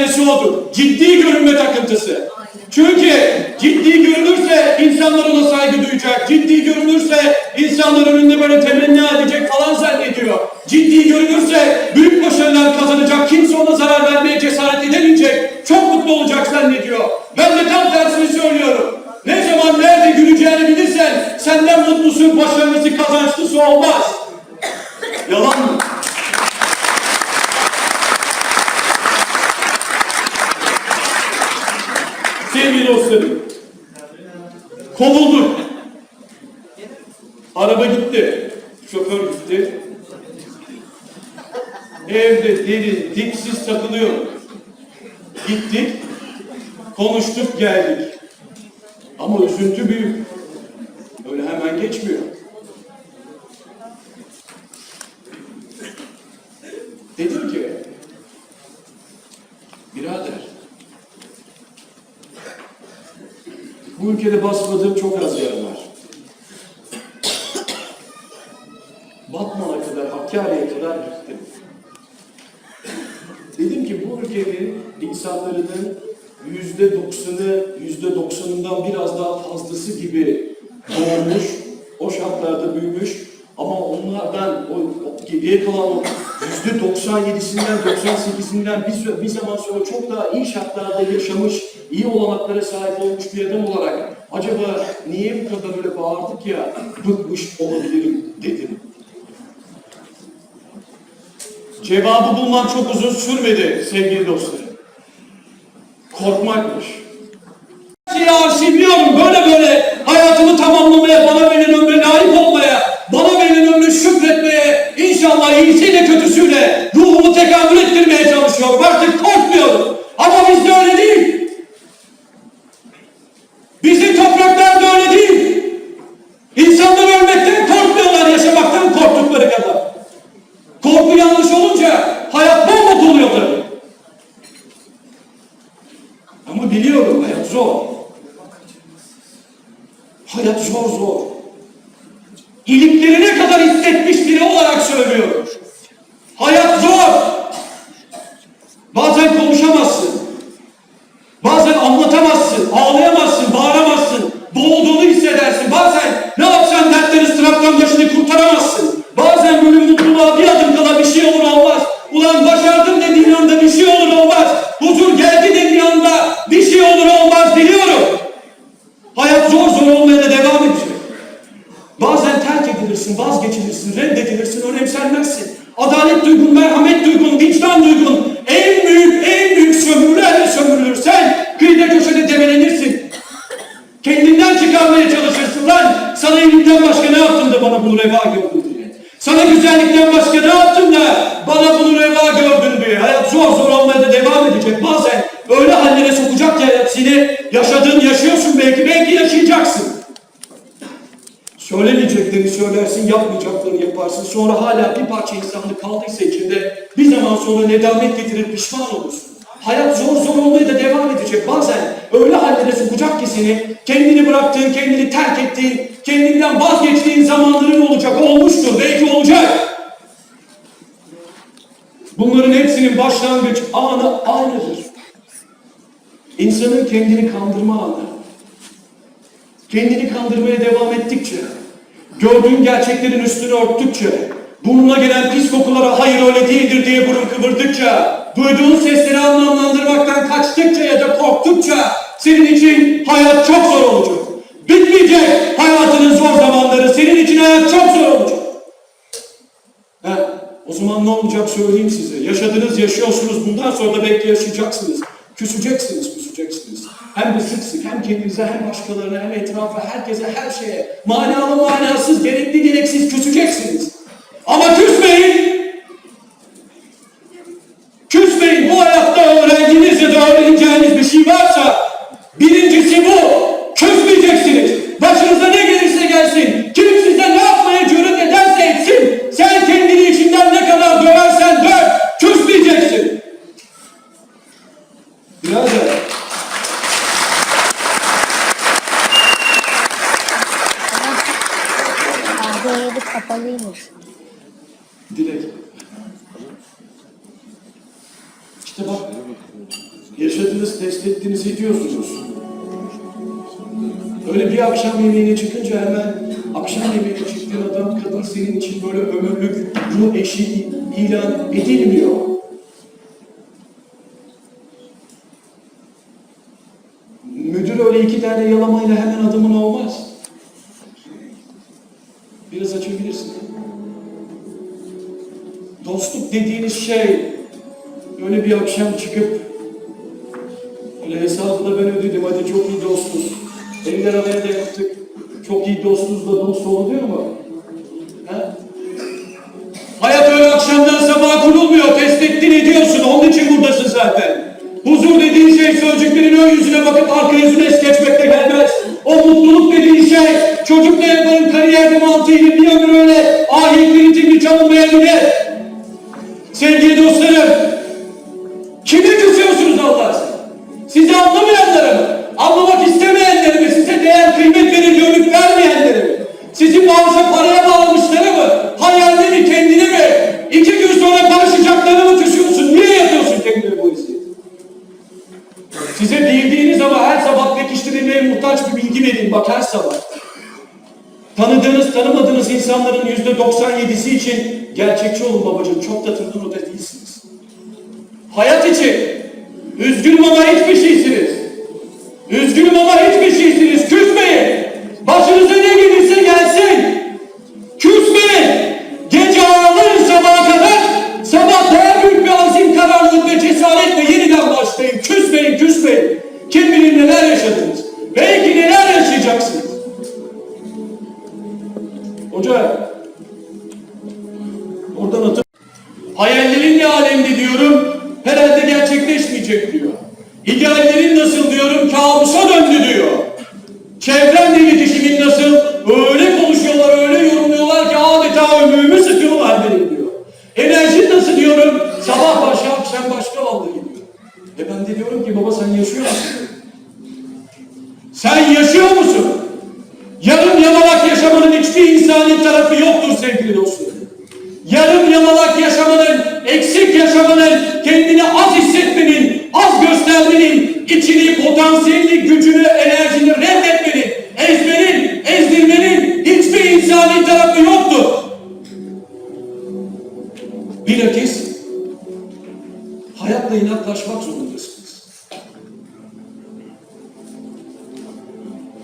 kendisi odur. Ciddi görünme takıntısı. Çünkü ciddi görünürse insanlar ona saygı duyacak. Ciddi görünürse insanlar önünde böyle temenni edecek falan zannediyor. Ciddi görünürse büyük başarılar kazanacak. Kimse ona zarar vermeye cesaret edemeyecek. Çok mutlu olacak zannediyor. Ben de tam tersini söylüyorum. Ne zaman nerede güleceğini bilirsen senden mutlusu, başarılısı, kazançlısı olmaz. Yalan mı? Dostlarım, kovulduk. Araba gitti, şoför gitti. Evde deri, dipsiz takılıyor. Gittik, konuştuk, geldik. Ama üzüntü büyük. Öyle hemen geçmiyor. Dedim ki, birader, Ülkede basmadığım çok az yer var. Batman'a kadar, Hakkari'ye kadar gittim. Dedim ki bu ülkenin insanların yüzde doksanı, yüzde doksanından biraz daha fazlası gibi doğmuş, o şartlarda büyümüş ama onlardan o, o geriye kalan yüzde 97'sinden 98'inden bir, bir zaman sonra çok daha iyi şartlarda yaşamış, iyi olanaklara sahip olmuş bir adam olarak acaba niye bu kadar öyle bağırdık ya bıkmış olabilirim dedim. Cevabı bulmam çok uzun sürmedi sevgili dostlarım. Korkmakmış. Şeyi arşivliyorum böyle böyle hayatımı tamamlamaya, bana verilen ömre layık olmaya, şükretmeye, inşallah iyisiyle kötüsüyle ruhumu tekamül ettirmeye çalışıyorum. Artık korkmuyorum. Ama bizde öyle değil. Bizim topraklarda öyle değil. İnsanlar ölmekten korkmuyorlar, yaşamaktan korktukları kadar. Korku yanlış olunca hayat bomba oluyor tabii. Ama biliyorum hayat zor. Hayat zor zor. İliklerine kadar hissetmiş biri olarak söylüyorum. Yaparsın. Sonra hala bir parça insanlık kaldıysa içinde bir zaman sonra nedamet getirir, pişman olursun. Hayat zor zor olmaya da devam edecek. Bazen öyle hallere sokacak ki seni, kendini bıraktığın, kendini terk ettiğin, kendinden vazgeçtiğin zamanların olacak, olmuştur, belki olacak. Bunların hepsinin başlangıç anı aynıdır. İnsanın kendini kandırma anı. Kendini kandırmaya devam ettikçe, gördüğün gerçeklerin üstünü örttükçe, burnuna gelen pis kokulara hayır öyle değildir diye burun kıvırdıkça, duyduğun sesleri anlamlandırmaktan kaçtıkça ya da korktukça, senin için hayat çok zor olacak. Bitmeyecek hayatının zor zamanları, senin için hayat çok zor olacak. He, o zaman ne olacak söyleyeyim size. Yaşadınız, yaşıyorsunuz. Bundan sonra da belki yaşayacaksınız. Küseceksiniz. Hem sık sık hem kendinize hem başkalarına hem etrafa, herkese, her şeye manalı manasız, gerekli gereksiz küseceksiniz. Kapalıymış. Dilek. İşte bak. Yaşadınız, test ettiniz, ediyorsunuz. Öyle bir akşam yemeğine çıkınca hemen akşam yemeğine çıktığın adam kadın senin için böyle ömürlük ruh eşi ilan edilmiyor. Müdür öyle iki tane yalamayla hemen adamın olmaz. Biraz açabilirsin. Dostluk dediğiniz şey öyle bir akşam çıkıp öyle hesabı ben ödedim hadi çok iyi dostuz. Eller havaya da yaptık. Çok iyi dostuz da dost oluyor mu? Ha? Hayat öyle akşamdan sabaha kurulmuyor. Test ettin ediyorsun. Onun için buradasın zaten. Huzur dediğin şey sözcüklerin ön yüzüne bakıp arka yüzüne es Sizi anlamayanlara mı? Anlamak istemeyenlere mi? Size değer kıymet verir gönlük vermeyenlere mi? Sizi bağışa paraya bağlamışlara mı? Hayalini kendine mi? İki gün sonra karışacaklarına mı küsüyorsun? Niye yapıyorsun kendine bu hissi? Size bildiğiniz ama her sabah pekiştirilmeye muhtaç bir bilgi vereyim bak her sabah. Tanıdığınız, tanımadığınız insanların yüzde 97'si için gerçekçi olun babacığım. Çok da tırdır da değilsiniz. Hayat için üzgünüm ama hiçbir şeysiniz. Üzgünüm ama hiçbir şeysiniz. Küsmeyin.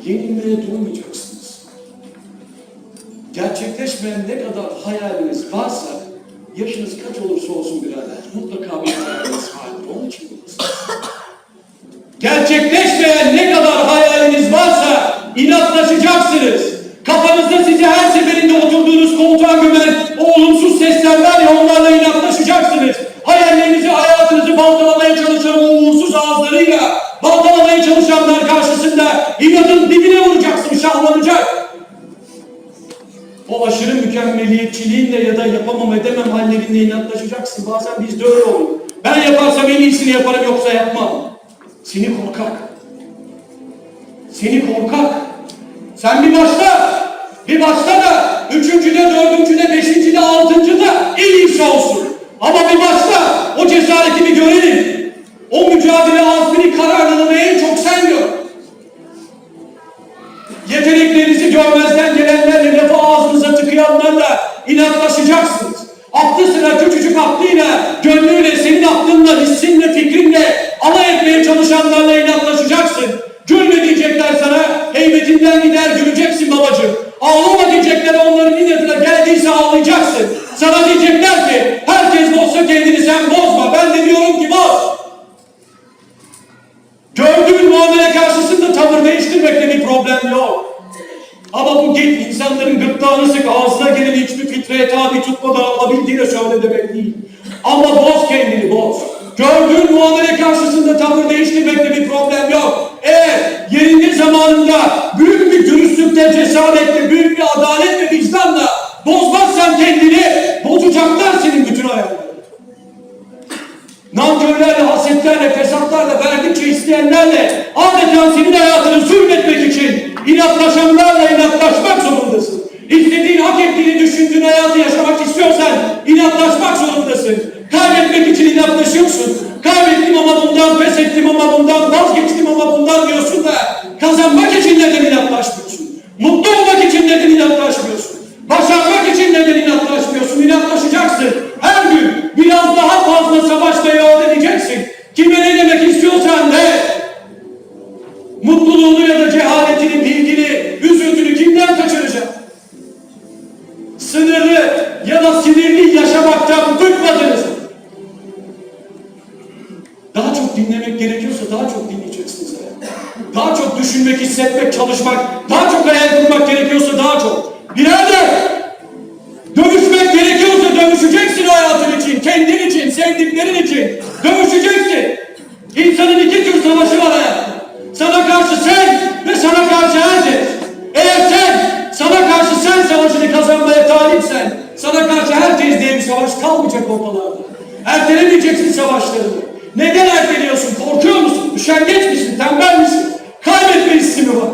Yenilmeye durmayacaksınız. Gerçekleşmeyen ne kadar hayaliniz varsa yaşınız kaç olursa olsun birader mutlaka bir hayaliniz vardır. Onun için buradasınız. Gerçekleşmeyen ne kadar hayaliniz varsa inatlaşacaksınız. O aşırı mükemmeliyetçiliğinle ya da yapamam edemem hallerinle inatlaşacaksın. Bazen bizde öyle olur. Ben yaparsam en iyisini yaparım yoksa yapmam. Seni korkak. Seni korkak. Sen bir başla. Bir başla da üçüncüde, dördüncüde, beşincide, altıncıda en iyisi olsun. Ama bir başla. O cesareti bir görelim. O mücadele azmini, kararlılığını en çok sen gör. Yeteneklerinizi lafı tıkayanlarla inatlaşacaksınız. Aklı sıra küçücük aklıyla, gönlüyle, senin aklınla, hissinle, fikrinle alay etmeye çalışanlarla inatlaşacaksın. Yerinde zamanında büyük bir dürüstlükle, cesaretle, büyük bir adalet ve vicdanla bozmazsan kendini bozacaklar senin bütün hayallerini. Nankörlerle, hasetlerle, fesatlarla, verdikçe isteyenlerle adeta senin hayatını zulmetmek için inatlaşanlarla inatlaşmak zorundasın. İstediğin, hak ettiğini düşündüğün hayatı yaşamak istiyorsan inatlaşmak zorundasın. Kaybetmek için inatlaşıyorsun. Kaybettim ama bundan pes ettim ama bundan vazgeçtim ama bundan diyorsun da kazanmak için neden inatlaşmıyorsun? Mutlu olmak için neden inatlaşmıyorsun? Başarmak ortalarda. Ertelemeyeceksin savaşlarını. Neden erteliyorsun? Korkuyor musun? Üşengeç misin? Tembel misin? Kaybetme hissi mi var?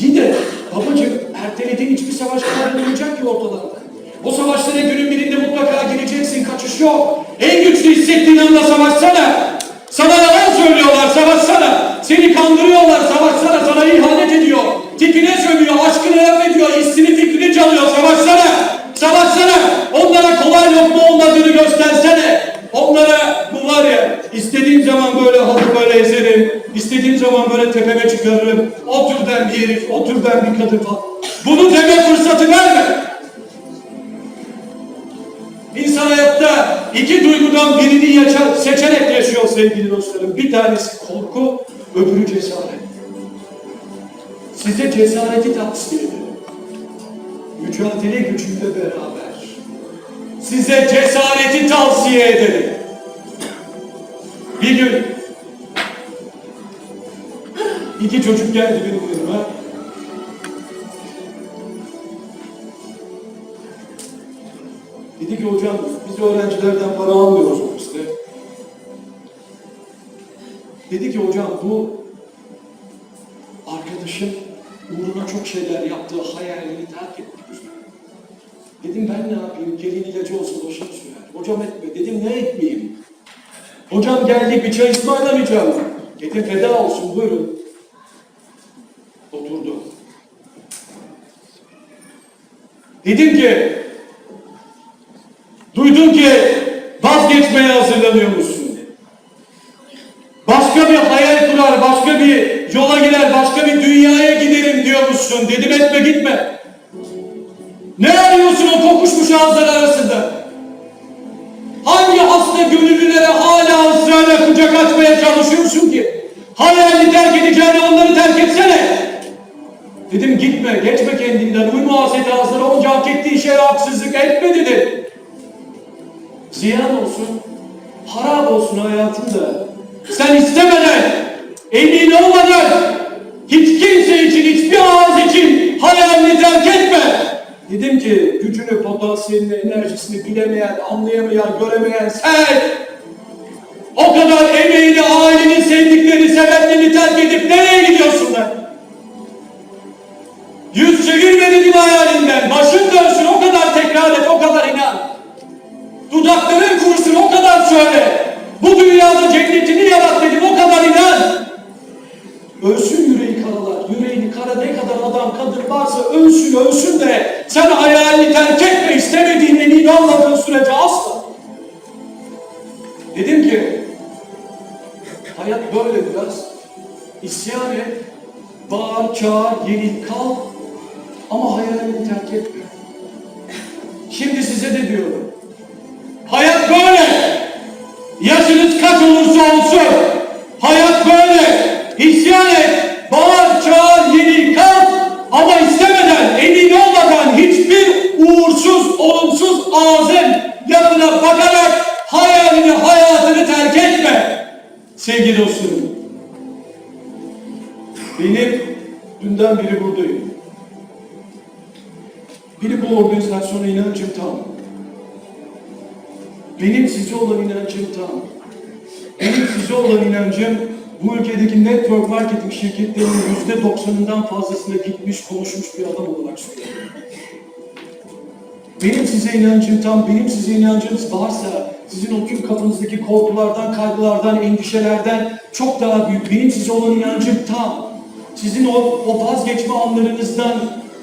İyi de babacığım ertelediğin hiçbir savaş kazanılmayacak ki ortalarda. O savaşlara günün birinde mutlaka gireceksin, kaçış yok. En güçlü hissettiğin anda savaşsana. Sana yalan söylüyorlar, savaşsana. Seni kandırıyorlar, savaşsana. Sana ihanet ediyor. Tipine sövüyor, aşkını ediyor, hissini fikrini çalıyor, savaşsana. Savaşsana. Onlara kolay lokma olmadığını göstersene. Onlara bu var ya, istediğim zaman böyle halkı böyle ezerim, istediğim zaman böyle tepeme çıkarırım. O türden bir herif, o türden bir kadın falan. Bunu deme fırsatı verme. İnsan hayatta iki duygudan birini yaşar, seçerek yaşıyor sevgili dostlarım. Bir tanesi korku, öbürü cesaret. Size cesareti tavsiye ederim. Mücadele gücüyle beraber. Size cesareti tavsiye ederim. Bir gün iki çocuk geldi benim yanıma. Dedi ki hocam biz öğrencilerden para almıyoruz ofiste. Dedi ki hocam bu arkadaşım uğruna çok şeyler yaptığı hayalini terk etti. Dedim ben ne yapayım? Gelin ilacı olsa başım sürer. Hocam etme. Dedim ne etmeyeyim? Hocam geldik bir çay ısmarlamayacağım. Dedim feda olsun buyurun. Oturdu. Dedim ki duydum ki vazgeçmeye hazırlanıyormuşsun. Başka bir hayal kurar, başka bir yola girer, başka bir dünyaya giderim diyormuşsun. Dedim etme gitme. Ne arıyorsun o kokuşmuş ağızlar arasında? Hangi hasta gönüllülere hala ısrarla kucak açmaya çalışıyorsun ki? Hayalini terk edeceğine onları terk etsene. Dedim gitme, geçme kendinden. Uyma haseti ağızlara onca hak ettiği şeye haksızlık etme dedim. Ziyan olsun, harap olsun hayatında. Sen istemeden, emin olmadan, hiç kimse için, hiçbir ağız için hayalini terk etme. Dedim ki gücünü, potansiyelini, enerjisini bilemeyen, anlayamayan, göremeyen sen o kadar emeğini, aileni, sevdiklerini, sevenlerini terk edip nereye gidiyorsun lan? Yüz çevirme dedim hayalinden. Başın dönsün o kadar tekrar et, o kadar inan. Dudakların kursun o kadar söyle. Bu dünyada cennetini yarat dedim o kadar inan. Ölsün yüreği karalar. Yüreğini kara ne kadar adam kadın varsa ölsün ölsün de sen hayalini terk etme istemediğin emin olmadığın sürece asla. Dedim ki hayat böyle biraz. İsyan et, bağır, çağır, yenil, kal ama hayalini terk etme. Şimdi size de diyorum. Hayat böyle. Yaşınız kaç olursa olsun. Hayat böyle. İsyan et. Olumsuz ağzın yanına bakarak hayalini, hayatını terk etme. Sevgili dostlarım. Benim dünden beri buradayım. Benim bu organizasyona inancım tam. Benim size olan inancım tam. Benim size olan inancım bu ülkedeki network marketing şirketlerinin yüzde doksanından fazlasına gitmiş konuşmuş bir adam olarak söylüyorum. Benim size inancım tam, benim size inancınız varsa Sizin o tüm kafanızdaki korkulardan, kaygılardan, endişelerden çok daha büyük. Benim size olan inancım tam. Sizin o, o vazgeçme anlarınızdan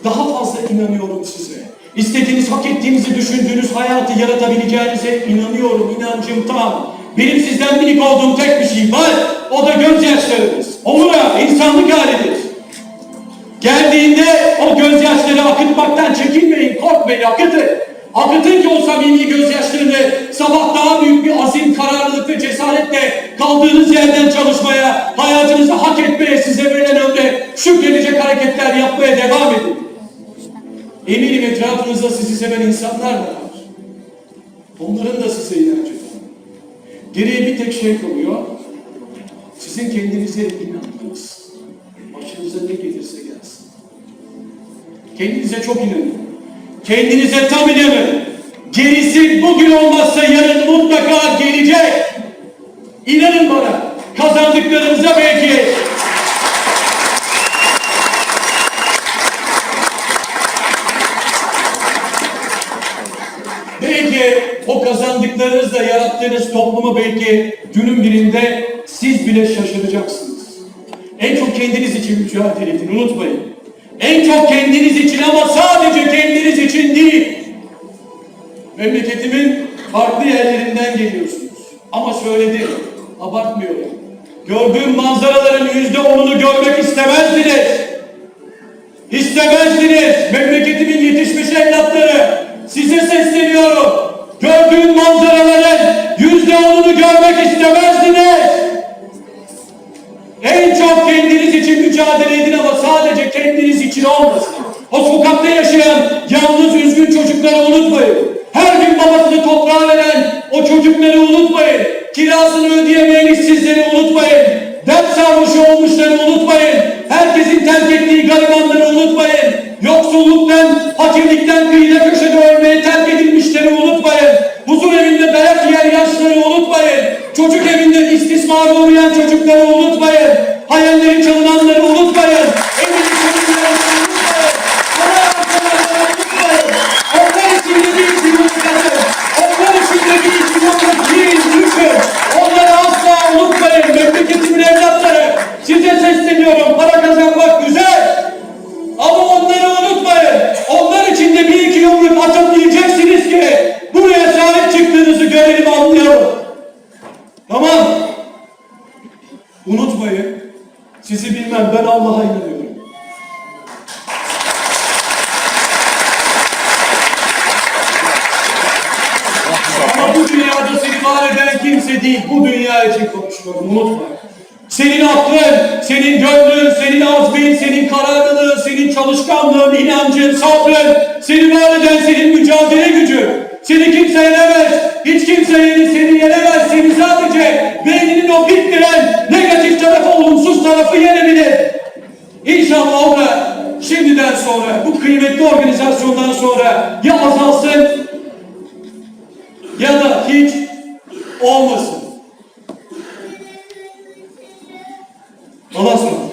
daha fazla inanıyorum size. İstediğiniz, hak ettiğinizi düşündüğünüz hayatı yaratabileceğinize inanıyorum. inancım tam. Benim sizden minik olduğum tek bir şey var. O da gözyaşlarınız. Onura, insanlık halidir. Geldiğinde akıtmaktan çekinmeyin, korkmayın, akıtın. Akıtın ki o samimi gözyaşlarını sabah daha büyük bir azim, kararlılık ve cesaretle kaldığınız yerden çalışmaya, hayatınızı hak etmeye, size verilen ömre şükredecek hareketler yapmaya devam edin. Eminim etrafınızda sizi seven insanlar da var. Onların da size inancı var. Geriye bir tek şey kalıyor. Sizin kendinize inanmanız. Başınıza ne gelirse gelsin. Kendinize çok inanın. Kendinize tam inanın. Gerisi bugün olmazsa yarın mutlaka gelecek. İnanın bana. Kazandıklarınıza belki Belki o kazandıklarınızla yarattığınız toplumu belki günün birinde siz bile şaşıracaksınız. En çok kendiniz için mücadele edin, unutmayın. En çok kendiniz için ama sadece kendiniz için değil. Memleketimin farklı yerlerinden geliyorsunuz. Ama söyledim, abartmıyorum. Gördüğüm manzaraların yüzde onunu görmek istemezdiniz. İstemezdiniz memleketimin yetişmiş evlatları. Size sesleniyorum. Gördüğün manzaraların yüzde onunu görmek istemezdiniz. En çok kendiniz için mücadele edin ama sadece kendiniz için olmasın. O sokakta yaşayan yalnız üzgün çocukları unutmayın. Her gün babasını toprağa veren o çocukları unutmayın. Kirasını ödeyemeyen işsizleri unutmayın. Dert sarhoşu olmuşları unutmayın. Herkesin terk ettiği garibanları unutmayın. Yoksulluktan, fakirlikten kıyıda köşede ölmeye terk edilmişleri unutmayın. Huzur evinde dayak yiyen yaşları unutmayın. Çocuk evinden istismara uğrayan çocukları unutmayın. Hayalleri çalınanları dünyada seni eden kimse değil. Bu dünya için konuşuyorum. Unutma. Senin aklın, senin gönlün, senin azmin, senin kararlılığın, senin çalışkanlığın, inancın, sabrın, seni var eden senin mücadele gücü. Seni kimse yenemez. Hiç kimse seni yenemez. Seni sadece beyninin o bittiren negatif tarafı, olumsuz tarafı yenebilir. İnşallah o da şimdiden sonra, bu kıymetli organizasyondan sonra ya azalsın ya da hiç olmasın. Allah'a